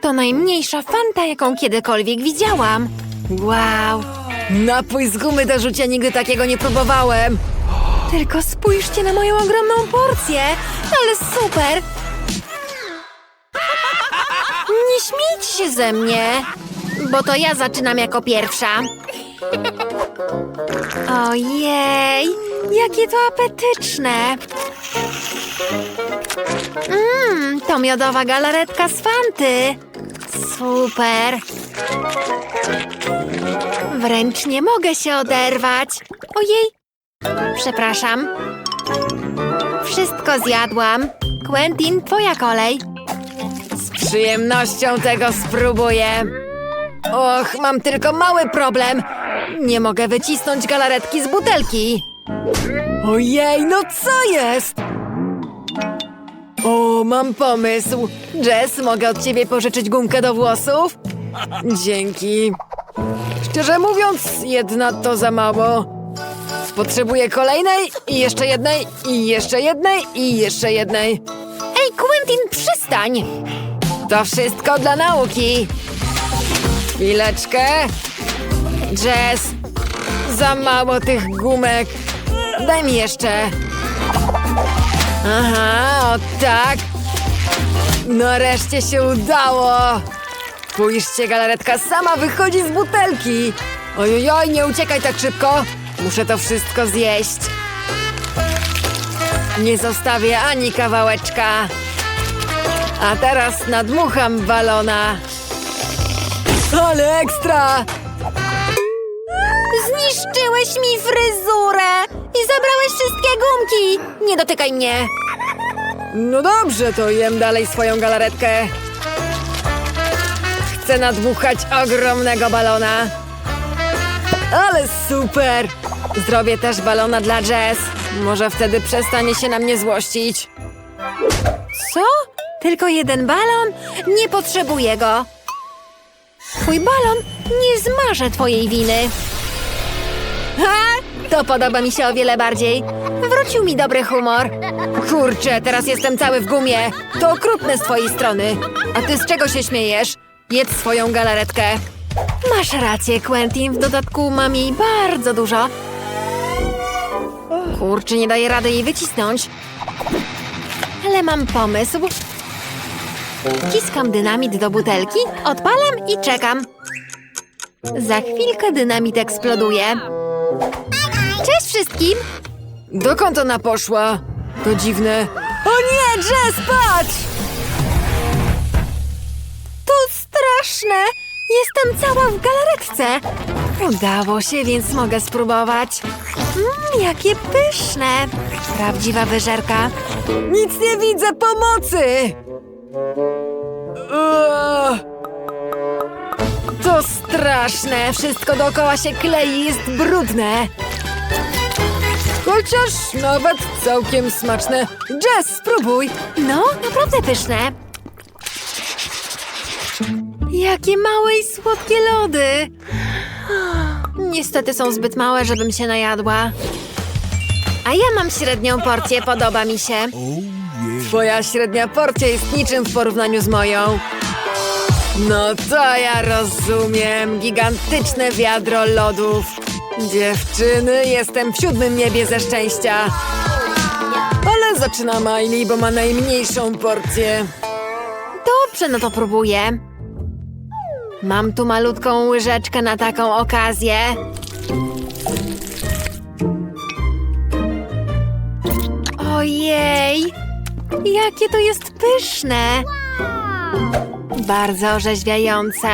To najmniejsza fanta, jaką kiedykolwiek widziałam. Wow. Napój z gumy do rzucia nigdy takiego nie próbowałem. Tylko spójrzcie na moją ogromną porcję. Ale super. Nie śmiejcie się ze mnie, bo to ja zaczynam jako pierwsza. Ojej, jakie to apetyczne. Mmm, to miodowa galaretka z Fanty. Super. Wręcz nie mogę się oderwać. Ojej, przepraszam. Wszystko zjadłam. Quentin, twoja kolej. Z przyjemnością tego spróbuję. Och, mam tylko mały problem. Nie mogę wycisnąć galaretki z butelki. Ojej, no co jest? O, mam pomysł. Jess, mogę od ciebie pożyczyć gumkę do włosów? Dzięki. Szczerze mówiąc, jedna to za mało. Potrzebuję kolejnej i jeszcze jednej i jeszcze jednej i jeszcze jednej. Ej, Quentin, przestań! To wszystko dla nauki. Chwileczkę. Jess, za mało tych gumek. Daj mi jeszcze. Aha, o tak. Nareszcie się udało. Spójrzcie, galaretka sama wychodzi z butelki. Ojojoj, nie uciekaj tak szybko. Muszę to wszystko zjeść. Nie zostawię ani kawałeczka. A teraz nadmucham balona. Ale ekstra! Zniszczyłeś mi fryzurę i zabrałeś wszystkie gumki. Nie dotykaj mnie. No dobrze, to jem dalej swoją galaretkę. Chcę nadmuchać ogromnego balona. Ale super! Zrobię też balona dla Jess. Może wtedy przestanie się na mnie złościć. Co? Tylko jeden balon? Nie potrzebuję go. Twój balon nie zmaże twojej winy. To podoba mi się o wiele bardziej. Wrócił mi dobry humor. Kurczę, teraz jestem cały w gumie. To okrutne z twojej strony. A ty z czego się śmiejesz? Jedz swoją galaretkę. Masz rację, Quentin. W dodatku mam jej bardzo dużo. Kurczę, nie daję rady jej wycisnąć. Ale mam pomysł. Wciskam dynamit do butelki, odpalam i czekam. Za chwilkę dynamit eksploduje. Wszystkim! Dokąd ona poszła? To dziwne. O nie, Jess, patrz! To straszne! Jestem cała w galaretce. Udało się, więc mogę spróbować. Mmm, jakie pyszne! Prawdziwa wyżerka. Nic nie widzę pomocy! To straszne! Wszystko dookoła się klei i jest brudne. Chociaż nawet całkiem smaczne. Jess, spróbuj! No, naprawdę pyszne. Jakie małe i słodkie lody! Niestety są zbyt małe, żebym się najadła. A ja mam średnią porcję, podoba mi się. Twoja średnia porcja jest niczym w porównaniu z moją. No to ja rozumiem. Gigantyczne wiadro lodów. Dziewczyny, jestem w siódmym niebie ze szczęścia. Ale zaczyna Miley, bo ma najmniejszą porcję. Dobrze, no to próbuję. Mam tu malutką łyżeczkę na taką okazję. Ojej! Jakie to jest pyszne! Bardzo orzeźwiające.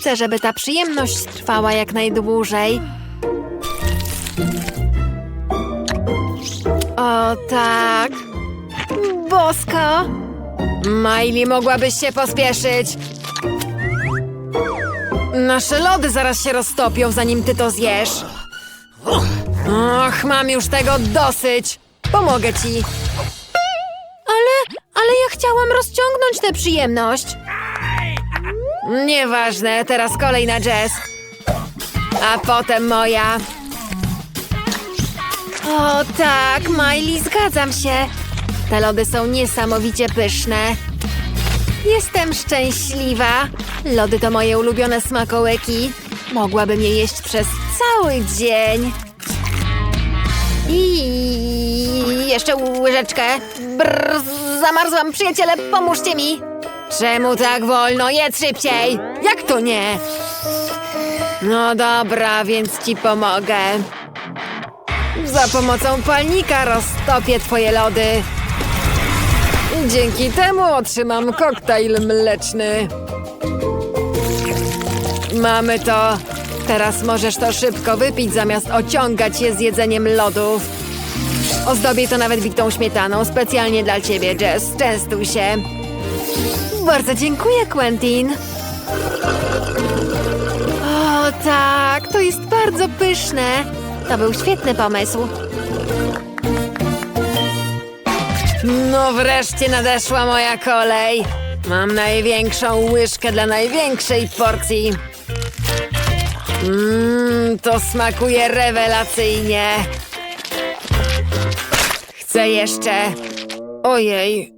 Chcę, żeby ta przyjemność trwała jak najdłużej. O tak! Bosko! Miley, mogłabyś się pospieszyć. Nasze lody zaraz się roztopią, zanim ty to zjesz. Och, mam już tego dosyć. Pomogę ci. Ale, ale ja chciałam rozciągnąć tę przyjemność. Nieważne, teraz kolej na Jess. A potem moja. O tak, Miley, zgadzam się. Te lody są niesamowicie pyszne. Jestem szczęśliwa. Lody to moje ulubione smakołyki. Mogłabym je jeść przez cały dzień. I jeszcze łyżeczkę. Brr, zamarzłam, przyjaciele, pomóżcie mi. Czemu tak wolno? Jedz szybciej. Jak to nie? No dobra, więc ci pomogę. Za pomocą palnika roztopię twoje lody. Dzięki temu otrzymam koktajl mleczny. Mamy to. Teraz możesz to szybko wypić, zamiast ociągać je z jedzeniem lodów. Ozdobię to nawet bitą śmietaną, specjalnie dla ciebie, Jess. Częstuj się. Bardzo dziękuję, Quentin. O tak, to jest bardzo pyszne. To był świetny pomysł. No wreszcie nadeszła moja kolej. Mam największą łyżkę dla największej porcji. Mmm, to smakuje rewelacyjnie. Chcę jeszcze. Ojej,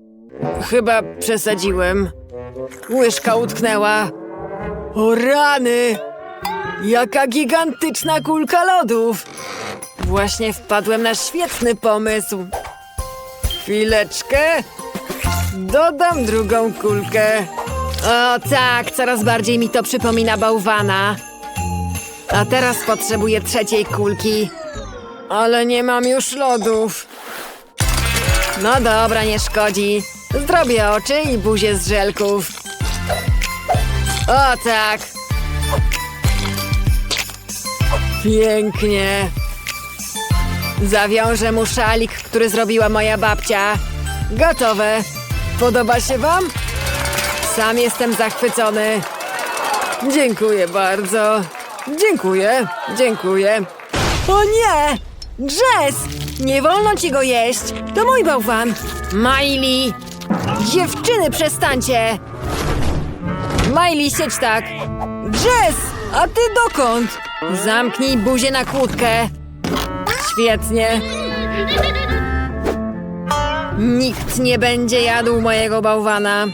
chyba przesadziłem. Łyżka utknęła. O rany! Jaka gigantyczna kulka lodów! Właśnie wpadłem na świetny pomysł. Chwileczkę. Dodam drugą kulkę. O tak, coraz bardziej mi to przypomina bałwana. A teraz potrzebuję trzeciej kulki. Ale nie mam już lodów. No dobra, nie szkodzi. Zrobię oczy i buzię z żelków. O tak. Pięknie. Zawiążę mu szalik, który zrobiła moja babcia. Gotowe. Podoba się wam? Sam jestem zachwycony. Dziękuję bardzo. Dziękuję, dziękuję. O nie! Jess! Nie wolno ci go jeść! To mój bałwan! Miley! Dziewczyny, przestańcie! Miley, siedź tak! Jess! A ty dokąd? Zamknij buzię na kłódkę. Świetnie. Nikt nie będzie jadł mojego bałwana.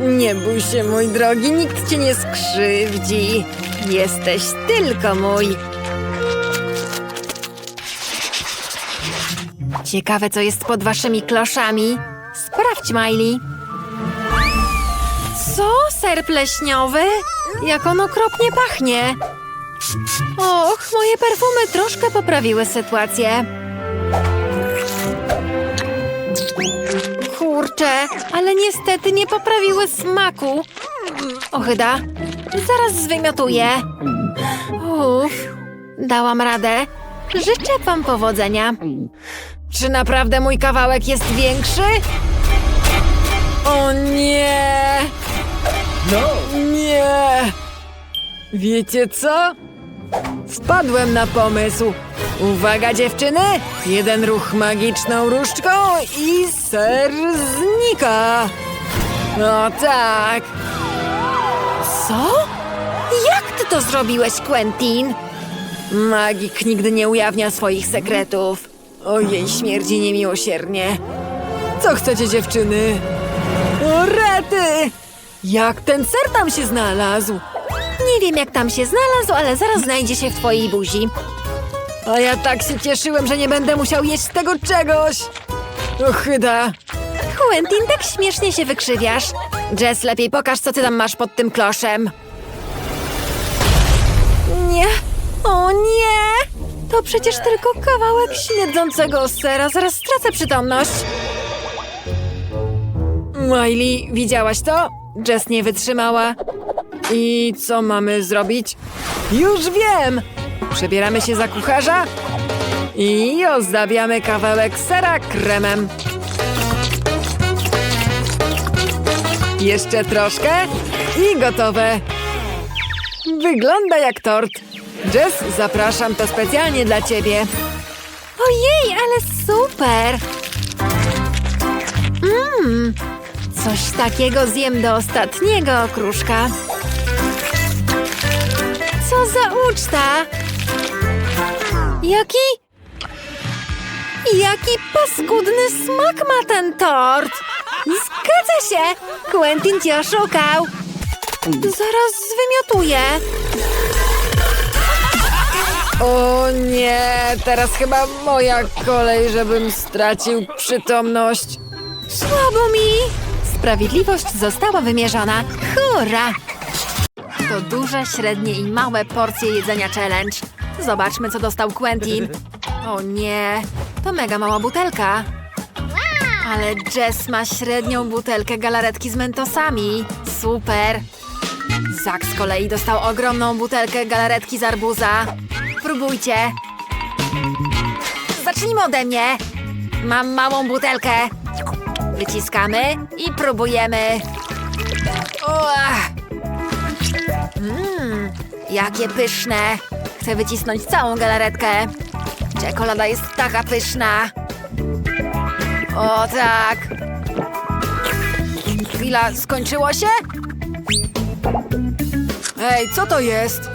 Nie bój się, mój drogi, nikt cię nie skrzywdzi. Jesteś tylko mój. Ciekawe, co jest pod waszymi kloszami. Sprawdź, Miley. Co? Ser pleśniowy? Jak on okropnie pachnie. Och, moje perfumy troszkę poprawiły sytuację. Kurczę, ale niestety nie poprawiły smaku. Ochyda, zaraz zwymiotuję. Uff, dałam radę. Życzę wam powodzenia. Czy naprawdę mój kawałek jest większy? O nie! Nie! Wiecie co? Wpadłem na pomysł. Uwaga dziewczyny! Jeden ruch magiczną różdżką i ser znika. No tak. Co? Jak ty to zrobiłeś, Quentin? Magik nigdy nie ujawnia swoich sekretów. Ojej, śmierdzi niemiłosiernie. Co chcecie, dziewczyny? O, rety! Jak ten ser tam się znalazł? Nie wiem, jak tam się znalazł, ale zaraz znajdzie się w twojej buzi. A ja tak się cieszyłem, że nie będę musiał jeść tego czegoś. Ochyda. Quentin, tak śmiesznie się wykrzywiasz. Jess, lepiej pokaż, co ty tam masz pod tym kloszem. Nie. O nie! To przecież tylko kawałek śmierdzącego sera. Zaraz stracę przytomność. Miley, widziałaś to? Jess nie wytrzymała. I co mamy zrobić? Już wiem! Przebieramy się za kucharza i ozdabiamy kawałek sera kremem. Jeszcze troszkę i gotowe. Wygląda jak tort. Jess, zapraszam to specjalnie dla ciebie. Ojej, ale super! Mmm, coś takiego zjem do ostatniego okruszka. Co za uczta! Jaki... Jaki paskudny smak ma ten tort! Zgadza się! Quentin cię oszukał! Zaraz zwymiotuję! O nie, teraz chyba moja kolej, żebym stracił przytomność. Słabo mi! Sprawiedliwość została wymierzona. Hurra! To duże, średnie i małe porcje jedzenia challenge. Zobaczmy, co dostał Quentin. O nie, to mega mała butelka. Ale Jess ma średnią butelkę galaretki z mentosami. Super! Zak z kolei dostał ogromną butelkę galaretki z arbuza. Próbujcie. Zacznijmy ode mnie. Mam małą butelkę. Wyciskamy i próbujemy. Uah. Jakie pyszne. Chcę wycisnąć całą galaretkę. Czekolada jest taka pyszna. O tak. Chwila, skończyło się? Ej, co to jest?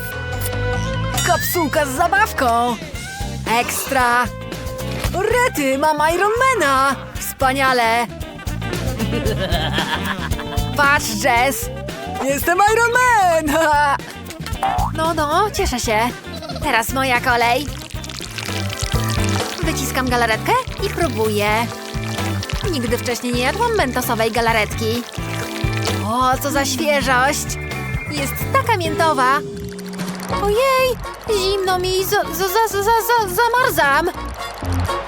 Kapsułka z zabawką. Ekstra. Rety, mam Ironmana. Wspaniale. Patrz, Jess! Jestem Iron Man! No, no, cieszę się. Teraz moja kolej. Wyciskam galaretkę i próbuję. Nigdy wcześniej nie jadłam mentosowej galaretki. O, co za świeżość! Jest taka miętowa. Ojej, zimno mi, za, za, za, za, za, zamarzam.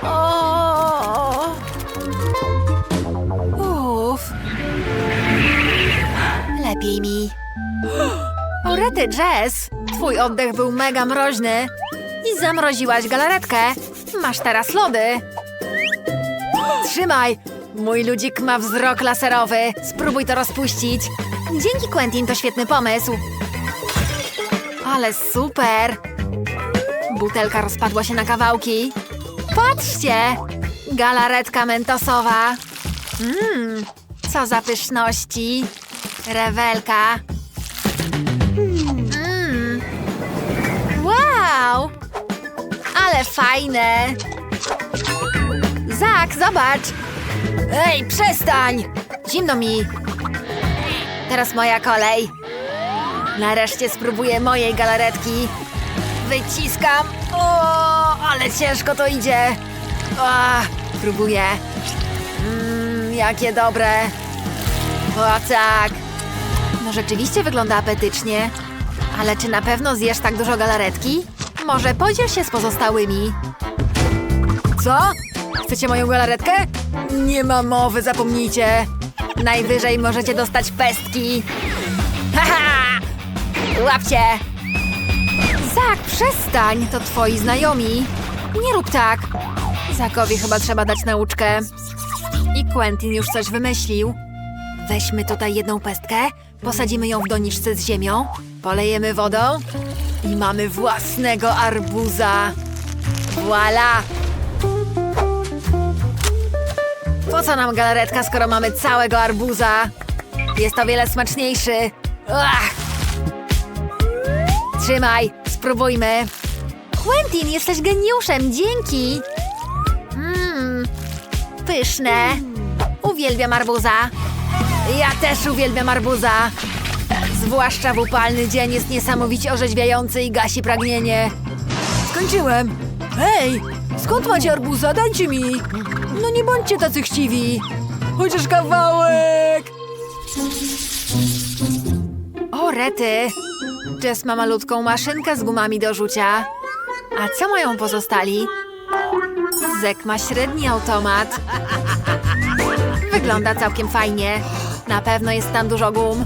O. Uff. Lepiej mi. O rety! Twój oddech był mega mroźny. I zamroziłaś galaretkę. Masz teraz lody. Trzymaj! Mój ludzik ma wzrok laserowy. Spróbuj to rozpuścić. Dzięki, Quentin, to świetny pomysł. Ale super! Butelka rozpadła się na kawałki. Patrzcie! Galaretka mentosowa. Mmm, co za pyszności. Rewelka. Fajne. Zak, zobacz. Ej, przestań! Zimno mi. Teraz moja kolej. Nareszcie spróbuję mojej galaretki. Wyciskam. O, ale ciężko to idzie. O, próbuję. Mmm, jakie dobre. O tak. No rzeczywiście wygląda apetycznie. Ale czy na pewno zjesz tak dużo galaretki? Może podziel się z pozostałymi. Co? Chcecie moją galaretkę? Nie ma mowy, zapomnijcie. Najwyżej możecie dostać pestki. Haha! Łapcie! Zak, przestań! To twoi znajomi. Nie rób tak. Zakowi chyba trzeba dać nauczkę. I Quentin już coś wymyślił. Weźmy tutaj jedną pestkę, posadzimy ją w doniczce z ziemią, polejemy wodą i mamy własnego arbuza. Voila! Po co nam galaretka, skoro mamy całego arbuza? Jest o wiele smaczniejszy. Trzymaj, spróbujmy. Quentin, jesteś geniuszem, dzięki! Mmm, pyszne. Uwielbiam arbuza. Ja też uwielbiam arbuza. Zwłaszcza w upalny dzień jest niesamowicie orzeźwiający i gasi pragnienie. Skończyłem. Hej, skąd macie arbuza? Dajcie mi. No nie bądźcie tacy chciwi. Chociaż kawałek. O, rety. Jess ma malutką maszynkę z gumami do rzucia. A co mają pozostali? Zek ma średni automat. Wygląda całkiem fajnie. Na pewno jest tam dużo gum.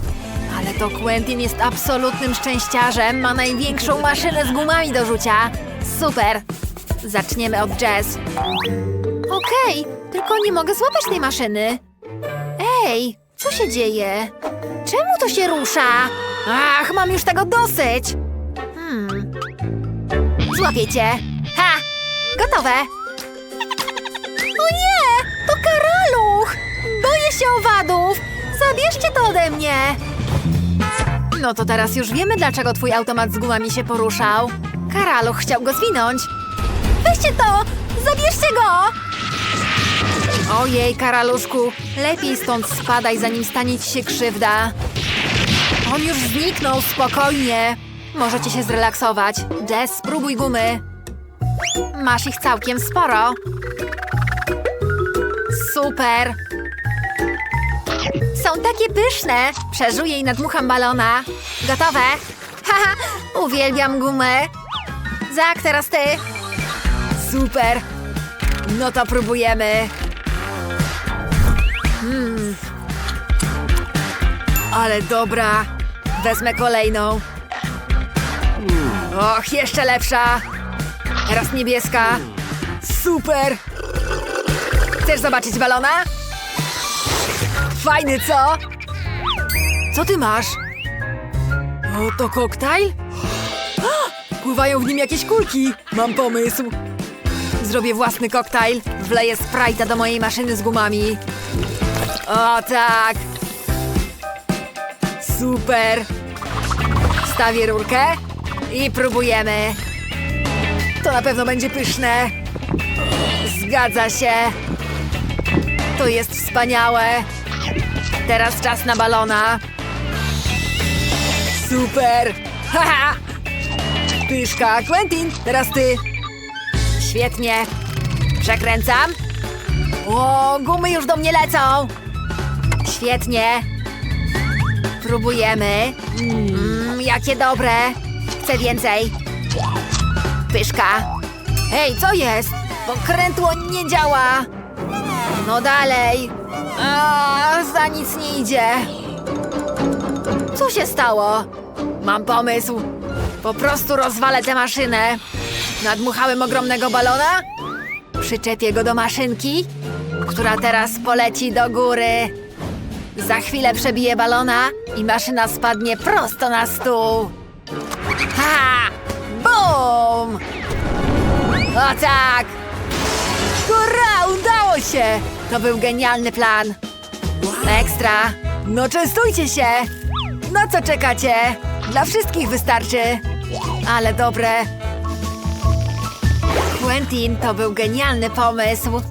To Quentin jest absolutnym szczęściarzem. Ma największą maszynę z gumami do rzucia. Super. Zaczniemy od Jazz. Okej, tylko nie mogę złapać tej maszyny. Ej, co się dzieje? Czemu to się rusza? Ach, mam już tego dosyć. Hmm. Złapię cię. Ha! Gotowe. O nie! To karaluch! Boję się owadów! Zabierzcie to ode mnie! No to teraz już wiemy, dlaczego twój automat z gumami się poruszał. Karaluch chciał go zwinąć. Weźcie to! Zabierzcie go! Ojej, karaluszku, lepiej stąd spadaj, zanim stanie ci się krzywda. On już zniknął, spokojnie. Możecie się zrelaksować. Jess, spróbuj gumy. Masz ich całkiem sporo. Super. Są takie pyszne. Przeżuję i nadmucham balona. Gotowe? Haha, uwielbiam gumę. Zak, teraz ty. Super! No to próbujemy. Mmm. Ale dobra. Wezmę kolejną. Och, jeszcze lepsza. Teraz niebieska. Super! Chcesz zobaczyć balona? Fajny, co? Co ty masz? O, to koktajl? Pływają w nim jakieś kulki. Mam pomysł. Zrobię własny koktajl. Wleję Sprite'a do mojej maszyny z gumami. O tak! Super! Wstawię rurkę i próbujemy. To na pewno będzie pyszne. Zgadza się. To jest wspaniałe. Teraz czas na balona. Super! Haha! Pyszka, Quentin, teraz ty. Świetnie. Przekręcam. O, gumy już do mnie lecą. Świetnie. Próbujemy. Mmm, jakie dobre. Chcę więcej. Pyszka. Hej, co jest? Pokrętło nie działa. No dalej. A, za nic nie idzie. Co się stało? Mam pomysł. Po prostu rozwalę tę maszynę. Nadmuchałem ogromnego balona. Przyczepię go do maszynki, która teraz poleci do góry. Za chwilę przebiję balona i maszyna spadnie prosto na stół. Ha! Bum! O tak! Hurra! Się! To był genialny plan. Ekstra! No częstujcie się! Na co czekacie? Dla wszystkich wystarczy. Ale dobre. Quentin, to był genialny pomysł.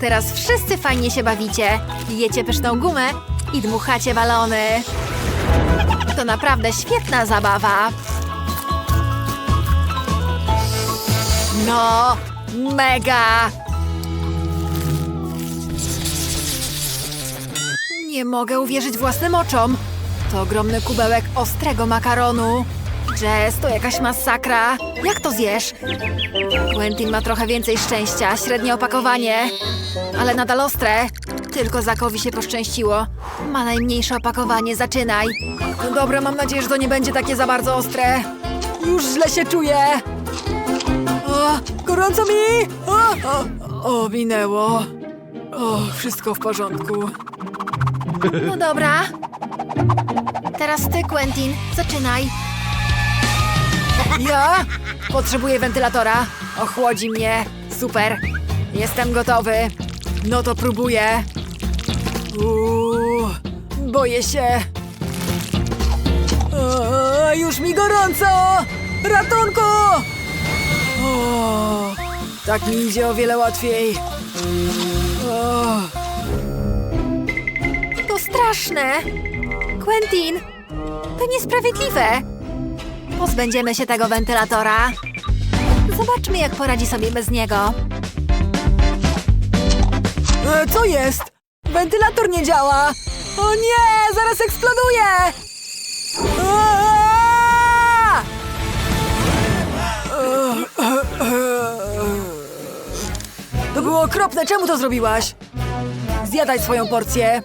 Teraz wszyscy fajnie się bawicie. Jecie pyszną gumę i dmuchacie balony. To naprawdę świetna zabawa. No, mega! Nie mogę uwierzyć własnym oczom. To ogromny kubełek ostrego makaronu. Jess, to jakaś masakra. Jak to zjesz? Quentin ma trochę więcej szczęścia, średnie opakowanie. Ale nadal ostre. Tylko Zakowi się poszczęściło. Ma najmniejsze opakowanie, zaczynaj. No dobra, mam nadzieję, że to nie będzie takie za bardzo ostre. Już źle się czuję. O, gorąco mi! O, o, o minęło. O, wszystko w porządku. No dobra. Teraz ty, Quentin, zaczynaj. Ja? Potrzebuję wentylatora. Ochłodzi mnie. Super. Jestem gotowy. No to próbuję. Uuu, boję się. O, już mi gorąco! Ratunku! O, tak mi idzie o wiele łatwiej. Straszne. Quentin, to niesprawiedliwe. Pozbędziemy się tego wentylatora. Zobaczmy, jak poradzi sobie bez niego. e, co jest? Wentylator nie działa! O nie! Zaraz eksploduje! To było okropne! Czemu to zrobiłaś? Zjadaj swoją porcję.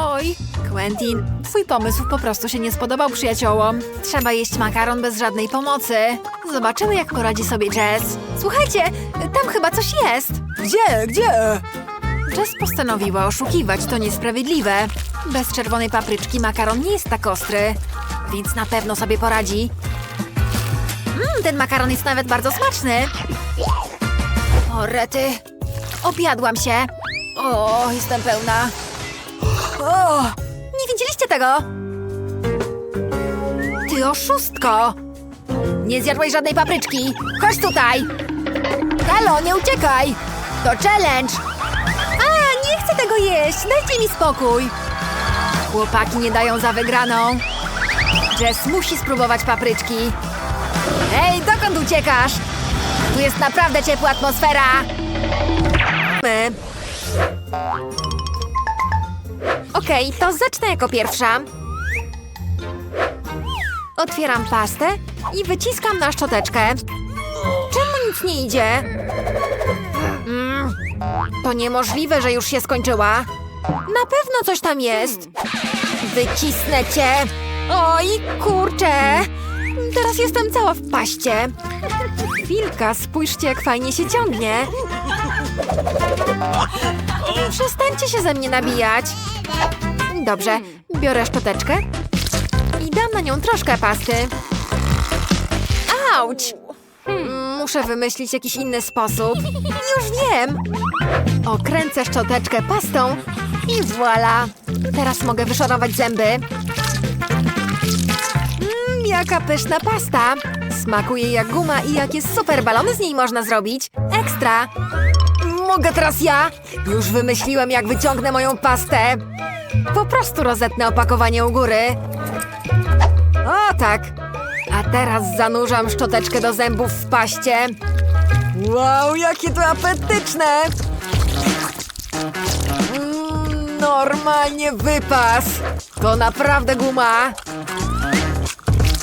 Oj, Quentin, twój pomysł po prostu się nie spodobał przyjaciołom. Trzeba jeść makaron bez żadnej pomocy. Zobaczymy, jak poradzi sobie Jess. Słuchajcie, tam chyba coś jest. Gdzie? Gdzie? Jess postanowiła oszukiwać, to niesprawiedliwe. Bez czerwonej papryczki makaron nie jest tak ostry, więc na pewno sobie poradzi. Mmm, ten makaron jest nawet bardzo smaczny. O, rety. Obiadłam się. O, jestem pełna. O! Nie widzieliście tego? Ty oszustko! Nie zjadłeś żadnej papryczki! Chodź tutaj! Halo, nie uciekaj! To challenge! chcę tego jeść! Dajcie mi spokój! Chłopaki nie dają za wygraną. Jess musi spróbować papryczki. Hej, dokąd uciekasz? Tu jest naprawdę ciepła atmosfera. My. Okej, to zacznę jako pierwsza. Otwieram pastę i wyciskam na szczoteczkę. Czemu nic nie idzie? Mm, to niemożliwe, że już się skończyła. Na pewno coś tam jest. Wycisnę cię. Oj, kurczę. Teraz jestem cała w paście. Chwilka, spójrzcie, jak fajnie się ciągnie. Przestańcie się ze mnie nabijać. Dobrze, biorę szczoteczkę i dam na nią troszkę pasty. Auć! Hmm, Muszę wymyślić jakiś inny sposób. Już wiem! Okręcę szczoteczkę pastą i voilà! Teraz mogę wyszorować zęby. Mmm, jaka pyszna pasta! Smakuje jak guma i jakie super balony z niej można zrobić. Ekstra! Mogę teraz ja? Już wymyśliłem, jak wyciągnę moją pastę. Po prostu rozetnę opakowanie u góry. O tak! A teraz zanurzam szczoteczkę do zębów w paście. Wow, jakie to apetyczne! Mm, normalnie wypas! To naprawdę guma!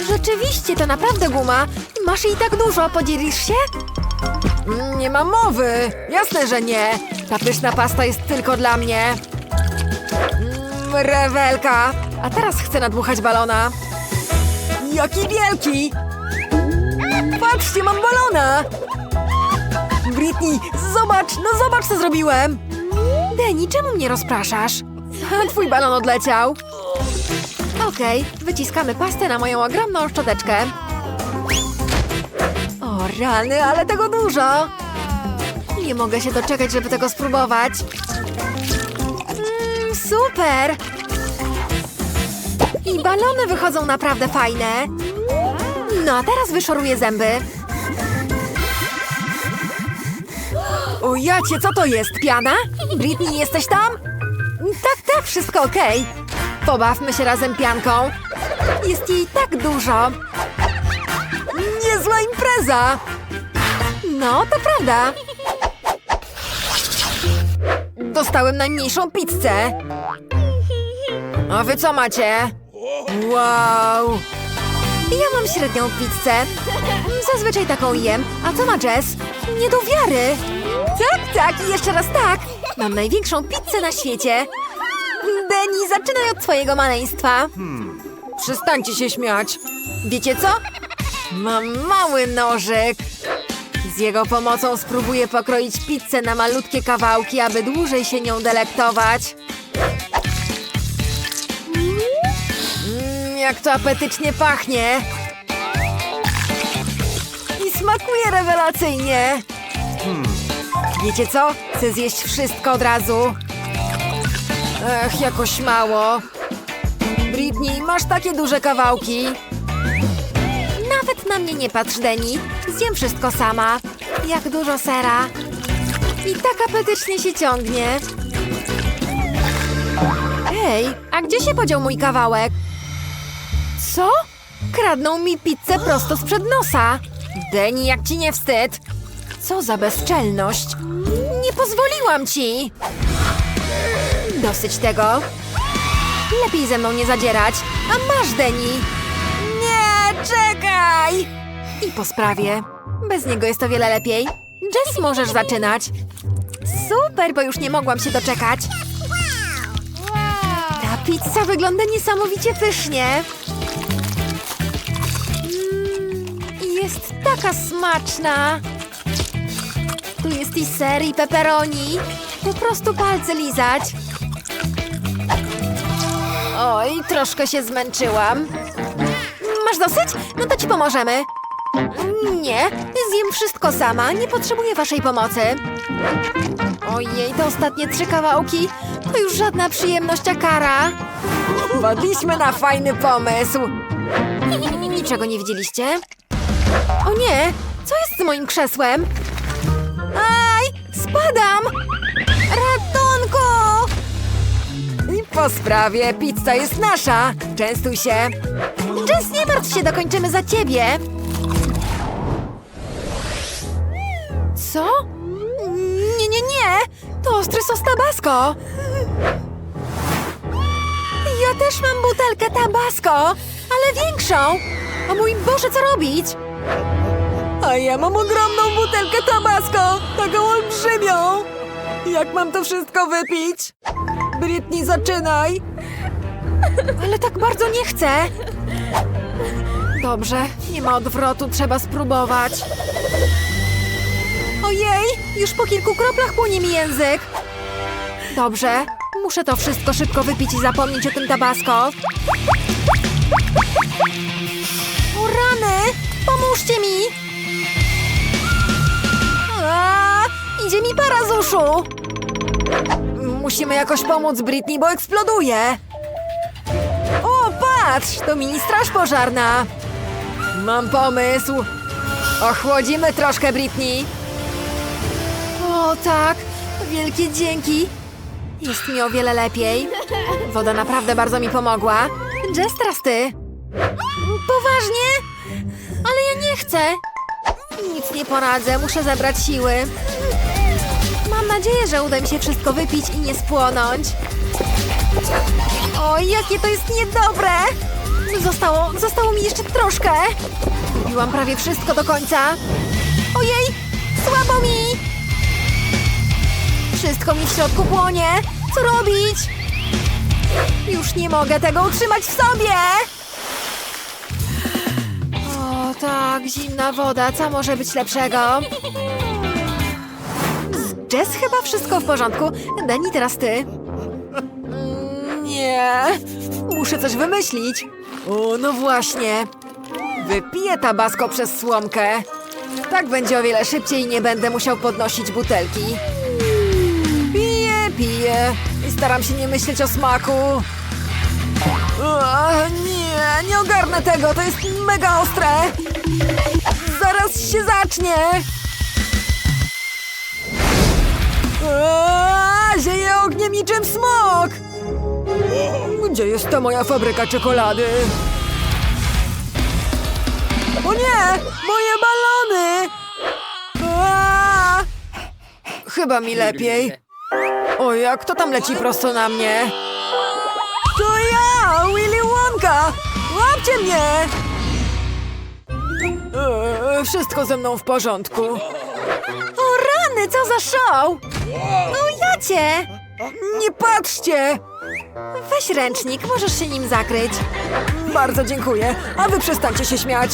Rzeczywiście, to naprawdę guma. Masz jej tak dużo, podzielisz się? Mm, Nie ma mowy! Jasne, że nie! Ta pyszna pasta jest tylko dla mnie. Mm, rewelka! A teraz chcę nadmuchać balona. Jaki wielki! Patrzcie, mam balona! Britney, zobacz, no zobacz, co zrobiłem! Deni, czemu mnie rozpraszasz? Twój balon odleciał. Okej, wyciskamy pastę na moją ogromną szczoteczkę. O rany, ale tego dużo! Nie mogę się doczekać, żeby tego spróbować. Super! I balony wychodzą naprawdę fajne. No a teraz wyszoruję zęby. O jacie, co to jest? Piana? Britney, jesteś tam? Tak, tak, wszystko okej. Pobawmy się razem pianką. Jest jej tak dużo. Niezła impreza! No, to prawda. Dostałem najmniejszą pizzę. A wy co macie? Wow! Ja mam średnią pizzę. Zazwyczaj taką jem. A co ma Jess? Nie do wiary. Tak, tak i jeszcze raz tak. Mam największą pizzę na świecie. Deni, zaczynaj od twojego maleństwa. Przestańcie się śmiać. Wiecie co? Mam mały nożyk. Z jego pomocą spróbuję pokroić pizzę na malutkie kawałki, aby dłużej się nią delektować. Mmm, jak to apetycznie pachnie. I smakuje rewelacyjnie. Wiecie co? Chcę zjeść wszystko od razu. Ech, jakoś mało. Britney, masz takie duże kawałki. Na mnie nie patrz, Deni. Zjem wszystko sama. Jak dużo sera. I tak apetycznie się ciągnie. Ej, a gdzie się podział mój kawałek? Co? Kradną mi pizzę prosto sprzed nosa. Deni, jak ci nie wstyd? Co za bezczelność. Nie pozwoliłam ci. Dosyć tego. Lepiej ze mną nie zadzierać. A masz, Deni. Czekaj! I po sprawie. Bez niego jest o wiele lepiej. Jess, możesz zaczynać. Super, bo już nie mogłam się doczekać. Ta pizza wygląda niesamowicie pysznie. Mm, Jest taka smaczna. Tu jest i ser, i pepperoni. Po prostu palce lizać. Oj, troszkę się zmęczyłam. Masz dosyć? No to ci pomożemy. Nie, zjem wszystko sama. Nie potrzebuję waszej pomocy. Ojej, te ostatnie trzy kawałki to już żadna przyjemność, a kara. Wpadliśmy na fajny pomysł. Niczego nie widzieliście? O nie, co jest z moim krzesłem? Aj, spadam! Po sprawie, pizza jest nasza. Częstuj się. Jess, nie martw się, dokończymy za ciebie. Co? Nie, nie, nie! To ostry sos tabasco. Ja też mam butelkę tabasco, ale większą. O mój Boże, co robić? A ja mam ogromną butelkę tabasco, taką olbrzymią. Jak mam to wszystko wypić? Britney, zaczynaj. Ale tak bardzo nie chcę. Dobrze, nie ma odwrotu, trzeba spróbować. Ojej, już po kilku kroplach płonie mi język. Dobrze, muszę to wszystko szybko wypić i zapomnieć o tym tabasco. O rany, pomóżcie mi. A, idzie mi para z uszu. Musimy jakoś pomóc Britney, bo eksploduje. O, patrz, to mini straż pożarna. Mam pomysł. Ochłodzimy troszkę Britney. O tak, wielkie dzięki. Jest mi o wiele lepiej. Woda naprawdę bardzo mi pomogła. Jess, teraz ty. Poważnie? Ale ja nie chcę. Nic nie poradzę, muszę zebrać siły. Mam nadzieję, że uda mi się wszystko wypić i nie spłonąć. Oj, jakie to jest niedobre! Zostało, zostało mi jeszcze troszkę. Wypiłam prawie wszystko do końca. Ojej, słabo mi! Wszystko mi w środku płonie. Co robić? Już nie mogę tego utrzymać w sobie! O, tak, zimna woda. Co może być lepszego? Jess chyba wszystko w porządku. Dani, teraz ty. Nie, muszę coś wymyślić. O, no właśnie. Wypiję tabasco przez słomkę. Tak będzie o wiele szybciej i nie będę musiał podnosić butelki. Piję, piję i staram się nie myśleć o smaku. O, nie, nie ogarnę tego, to jest mega ostre. Zaraz się zacznie. Zieje ogniem niczym smok. Gdzie jest ta moja fabryka czekolady? O nie! Moje balony! Chyba mi lepiej. O, jak to tam leci prosto na mnie? To ja, Willy Wonka! Łapcie mnie! Eee, wszystko ze mną w porządku. Rany, co za show! No ja cię! Nie patrzcie! Weź ręcznik, możesz się nim zakryć. Bardzo dziękuję, a wy przestańcie się śmiać.